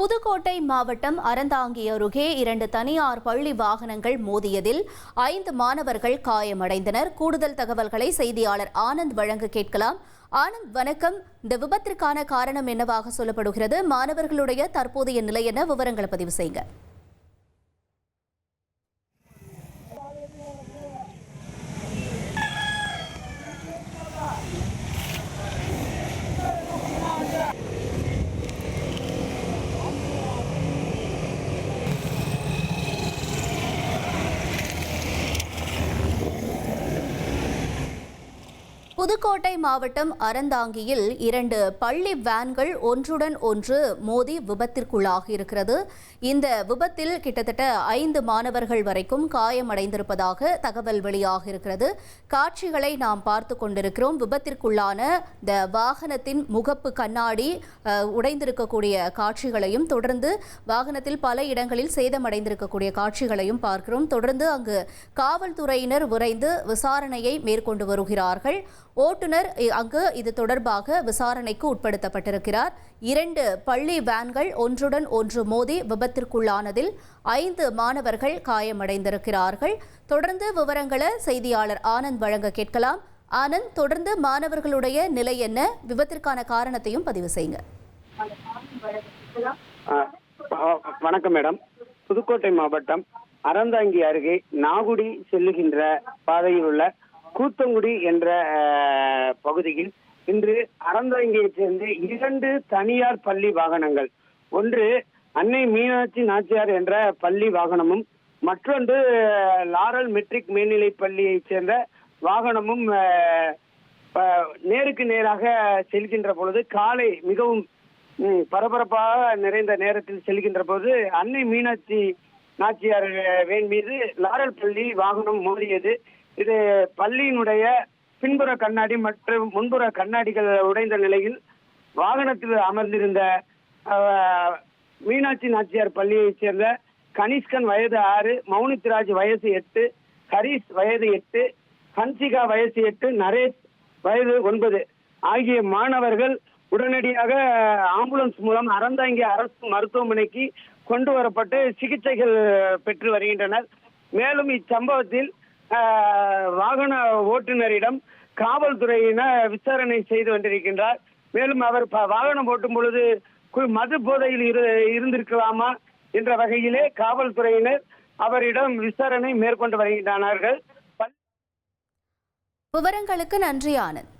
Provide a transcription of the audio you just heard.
புதுக்கோட்டை மாவட்டம் அறந்தாங்கி அருகே இரண்டு தனியார் பள்ளி வாகனங்கள் மோதியதில் ஐந்து மாணவர்கள் காயமடைந்தனர். கூடுதல் தகவல்களை செய்தியாளர் ஆனந்த் வழங்க கேட்கலாம். ஆனந்த் வணக்கம். இந்த விபத்திற்கான காரணம் என்னவாக சொல்லப்படுகிறது? மாணவர்களுடைய தற்போதைய நிலை என விவரங்களை பதிவு செய்யுங்க புதுக்கோட்டை மாவட்டம் அறந்தாங்கியில் இரண்டு பள்ளி வேன்கள் ஒன்றுடன் ஒன்று மோதி விபத்திற்குள்ளாகியிருக்கிறது. இந்த விபத்தில் கிட்டத்தட்ட ஐந்து மாணவர்கள் வரைக்கும் காயமடைந்திருப்பதாக தகவல் வெளியாக இருக்கிறது காட்சிகளை நாம் பார்த்து கொண்டிருக்கிறோம். விபத்திற்குள்ளான இந்த வாகனத்தின் முகப்பு கண்ணாடி உடைந்திருக்கக்கூடிய காட்சிகளையும் தொடர்ந்து வாகனத்தில் பல இடங்களில் சேதமடைந்திருக்கக்கூடிய காட்சிகளையும் பார்க்கிறோம். தொடர்ந்து அங்கு காவல்துறையினர் விரைந்து விசாரணையை மேற்கொண்டு வருகிறார்கள். ஓட்டுநர் அங்கு இது தொடர்பாக விசாரணைக்கு உட்படுத்தப்பட்டிருக்கிறார். இரண்டு பள்ளி வேன்கள் ஒன்றுடன் ஒன்று மோதி விபத்திற்குள்ளானதில் ஐந்து மாணவர்கள் காயமடைந்திருக்கிறார்கள். தொடர்ந்து விவரங்களை செய்தியாளர் ஆனந்த் வழங்க கேட்கலாம். ஆனந்த் தொடர்ந்து மாணவர்களுடைய நிலை என்ன? விபத்திற்கான காரணத்தையும் பதிவு செய்யுங்க. வணக்கம் மேடம். புதுக்கோட்டை மாவட்டம் அறந்தாங்கி அருகே நாகுடி செல்லுகின்ற பாதையில் உள்ள கூத்தங்குடி என்ற பகுதியில் இன்று அறந்தாங்கியைச் சேர்ந்து இரண்டு தனியார் பள்ளி வாகனங்கள். ஒன்று அன்னை மீனாட்சி நாச்சியார் என்ற பள்ளி வாகனமும் மற்றொன்று லாரல் மெட்ரிக் மேல்நிலை பள்ளியைச் சேர்ந்த வாகனமும் நேருக்கு நேராக செல்கின்ற பொழுது காலை மிகவும் பரபரப்பாக நிறைந்த நேரத்தில் செல்கின்ற போது அன்னை மீனாட்சி நாச்சியார் வேன் மீது லாரல் பள்ளி வாகனம் மோதியது. இது பள்ளியினுடைய பின்புற கண்ணாடி மற்றும் முன்புற கண்ணாடிகள் உடைந்த நிலையில் வாகனத்தில் அமர்ந்திருந்த மீனாட்சி நாச்சியார் பள்ளியைச் சேர்ந்த கனிஷ்கன் வயது ஆறு மௌனித்ராஜ் வயசு எட்டு ஹரீஷ் வயது எட்டு ஹன்சிகா வயசு எட்டு நரேஷ் வயது ஒன்பது ஆகிய மாணவர்கள் உடனடியாக ஆம்புலன்ஸ் மூலம் அறந்தாங்கி அரசு மருத்துவமனைக்கு கொண்டு வரப்பட்டு சிகிச்சைகள் பெற்று வருகின்றனர். மேலும் இச்சம்பவத்தில் வாகன ஓட்டுநரிடம் காவல்துறையினர் விசாரணை செய்து வந்திருக்கின்றார். மேலும் அவர் ப- வாகனம் ஓட்டும் பொழுது கு- மது போதையில் இரு இருந்திருக்கலாமா என்ற வகையிலே காவல்துறையினர் அவரிடம் விசாரணை மேற்கொண்டு வருகின்றனர் விவரங்களுக்கு நன்றி ஆனந்த்.